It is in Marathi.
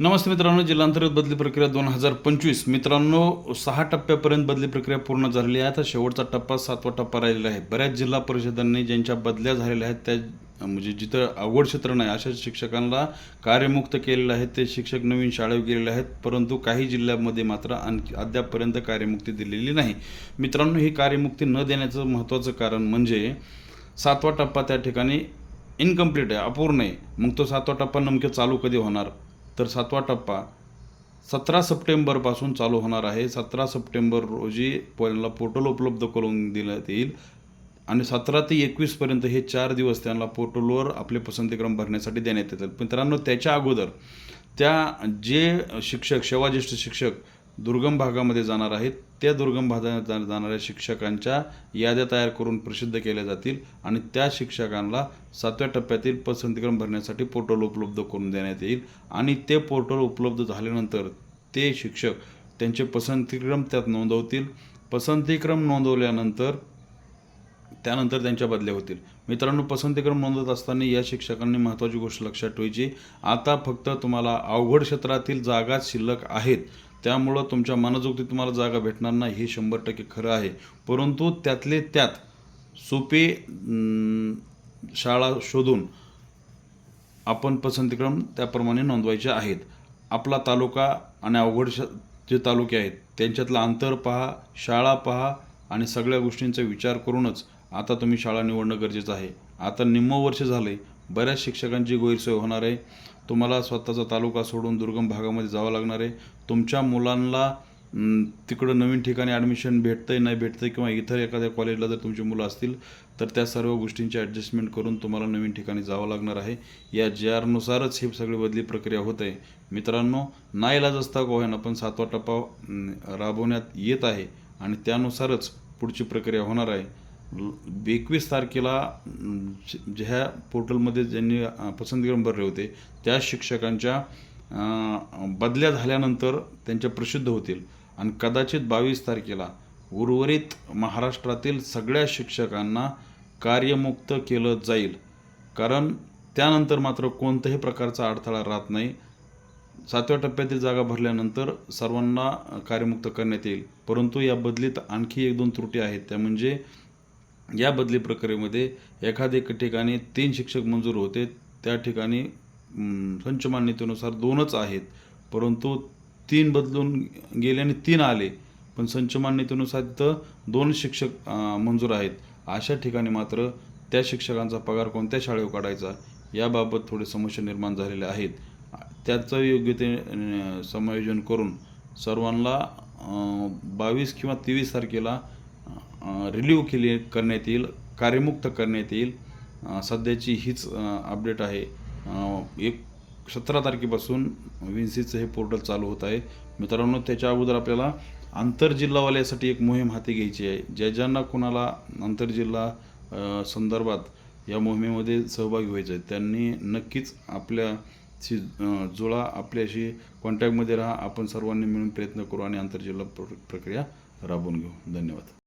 नमस्ते मित्रांनो जिल्हांतर्गत बदली प्रक्रिया दोन हजार पंचवीस. मित्रांनो सहा टप्प्यापर्यंत बदली प्रक्रिया पूर्ण झालेली आहे. आता शेवटचा टप्पा सातवा टप्पा राहिलेला आहे. बऱ्याच जिल्हा परिषदांनी ज्यांच्या बदल्या झालेल्या आहेत त्या म्हणजे जिथं अवघड क्षेत्र नाही अशा शिक्षकांना कार्यमुक्त केलेलं आहे. ते शिक्षक नवीन शाळेत गेलेले आहेत परंतु काही जिल्ह्यामध्ये मात्र आणखी अद्यापपर्यंत कार्यमुक्ती दिलेली नाही. मित्रांनो ही कार्यमुक्ती न देण्याचं महत्त्वाचं कारण म्हणजे सातवा टप्पा त्या ठिकाणी इनकम्प्लीट आहे अपूर्ण आहे. मग तो सातवा टप्पा नेमके चालू कधी होणार? तर सातवा टप्पा. सतरा सप्टेंबरपासून चालू होणार आहे. सतरा सप्टेंबर रोजी पहिल्यांदा पोर्टल उपलब्ध करून देण्यात येईल. आणि सतरा ते एकवीसपर्यंत हे चार दिवस त्यांना पोर्टलवर आपले पसंतीक्रम भरण्यासाठी देण्यात येतात मित्रांनो त्याच्या अगोदर त्या जे शिक्षक सेवाज्येष्ठ शिक्षक दुर्गम भागामध्ये जाणार आहेत. त्या दुर्गम भागात जाणाऱ्या शिक्षकांच्या याद्या तयार करून प्रसिद्ध केल्या जातील आणि त्या शिक्षकांना सातव्या टप्प्यातील पसंतीक्रम भरण्यासाठी पोर्टल उपलब्ध करून देण्यात येईल. आणि ते पोर्टल उपलब्ध झाल्यानंतर ते शिक्षक त्यांचे पसंतीक्रम त्यात नोंदवतील. पसंतीक्रम नोंदवल्यानंतर त्यानंतर त्यांच्या बदल्या होतील. मित्रांनो पसंतीक्रम नोंदवत असताना या शिक्षकांनी महत्त्वाची गोष्ट लक्षात ठेवायची. आता फक्त तुम्हाला अवघड क्षेत्रातील जागा शिल्लक आहेत. त्यामुळं तुमच्या मनाजोगती तुम्हाला जागा भेटणार नाही हे शंभर टक्के खरं आहे. परंतु त्यातले त्यात सोपे शाळा शोधून आपण पसंतीक्रम त्याप्रमाणे नोंदवायचे आहेत. आपला तालुका आणि अवघड जे तालुके आहेत त्यांच्यातलं अंतर पहा शाळा पहा आणि सगळ्या गोष्टींचा विचार करूनच आता तुम्ही शाळा निवडणं गरजेचं आहे. आता निम्मं वर्ष झाले बऱ्याच शिक्षकांची गैरसोय होणार आहे. तुम्हाला स्वतःचा तालुका सोडून दुर्गम भागामध्ये जावं लागणार आहे. तुमच्या मुलांना तिकडं नवीन ठिकाणी ॲडमिशन भेटतंय नाही भेटतंय किंवा इतर एखाद्या कॉलेजला जर तुमची मुलं असतील तर त्या सर्व गोष्टींची ॲडजस्टमेंट करून तुम्हाला नवीन ठिकाणी जावं लागणार आहे. या जे आरनुसारच ही सगळी बदली प्रक्रिया होत आहे. मित्रांनो नाईलाज असता गोव्यानं पण सातवा टप्पा राबवण्यात येत आहे आणि त्यानुसारच पुढची प्रक्रिया होणार आहे. एकवीस तारखेला अं, ज्या पोर्टलमध्ये ज्यांनी अं, पसंतीक्रम भरले होते त्या शिक्षकांच्या बदल्या झाल्यानंतर त्यांच्या प्रसिद्ध होतील. आणि कदाचित बावीस तारखेला उर्वरित महाराष्ट्रातील सगळ्या शिक्षकांना कार्यमुक्त केलं जाईल. कारण त्यानंतर मात्र कोणत्याही प्रकारचा अडथळा राहत नाही. सातव्या टप्प्यातील जागा भरल्यानंतर सर्वांना कार्यमुक्त करण्यात येईल. परंतु या बदलीत आणखी एक दोन त्रुटी आहेत. त्या म्हणजे या बदली प्रक्रियेमध्ये एखाद्या ठिकाणी तीन शिक्षक मंजूर होते त्या ठिकाणी संच मान्यतेनुसार दोनच आहेत. परंतु तीन बदलून गेले आणि तीन आले. पण संच मान्यतेनुसार तिथं दोन शिक्षक मंजूर आहेत. अशा ठिकाणी मात्र त्या शिक्षकांचा पगार कोणत्या शाळेवर काढायचा याबाबत थोडे समस्या निर्माण झालेल्या आहेत. त्याचं योग्य ते समायोजन करून सर्वांना बावीस किंवा तेवीस तारखेला रिलीव्ह केले करण्यात येईल कार्यमुक्त करण्यात येईल. सध्याची हीच अपडेट आहे. एक सतरा तारखेपासून विन्सीचं हे पोर्टल चालू होत आहे. मित्रांनो त्याच्या अगोदर आपल्याला आंतरजिल्हावाल्यासाठी एक मोहीम हाती घ्यायची आहे. ज्या ज्यांना कुणाला आंतरजिल्हा संदर्भात या मोहिमेमध्ये सहभागी व्हायचं आहे त्यांनी नक्कीच आपल्याशी जुळा आपल्याशी कॉन्टॅक्टमध्ये राहा. आपण सर्वांनी मिळून प्रयत्न करू आणि आंतरजिल्हा प्र- प्रक्रिया राबवून घेऊ. धन्यवाद.